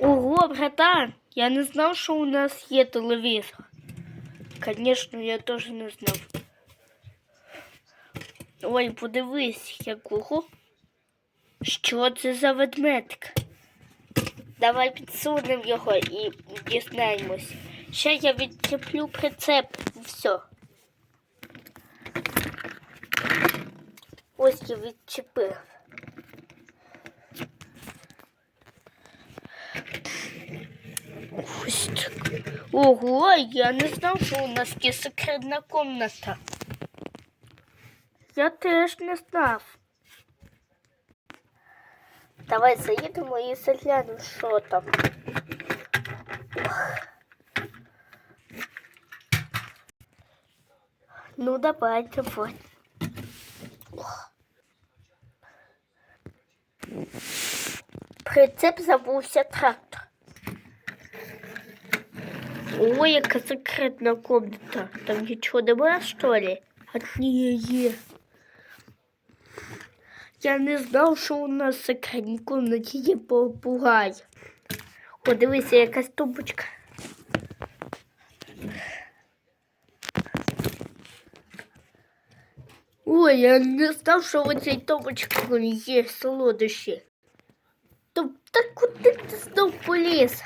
Ого, братан, я не знав, що у нас є телевізор. Звісно, я теж не знав. Ой, подивись, якого. Що це за ведмедик? Давай підсунемо його і дізнаємось. Ще я відчеплю прицеп. Все. Ось я відчепив. Ось так. Ого, я не знав, що у нас є секретна комната. Я теж не знав. Давай заїдемо і заглянемо, що там. Ну, давай, давай. Прицеп забувся трактор. Ой, яка секретна комната. Там нічого немає, що ли? А ні, є. Я не знав, що у нас в секретній комнаті є попугай. О, дивися, якась тумбочка. Ой, я не знав, що в цій тумбочці є солодощі. Та, куди ти знов поліз?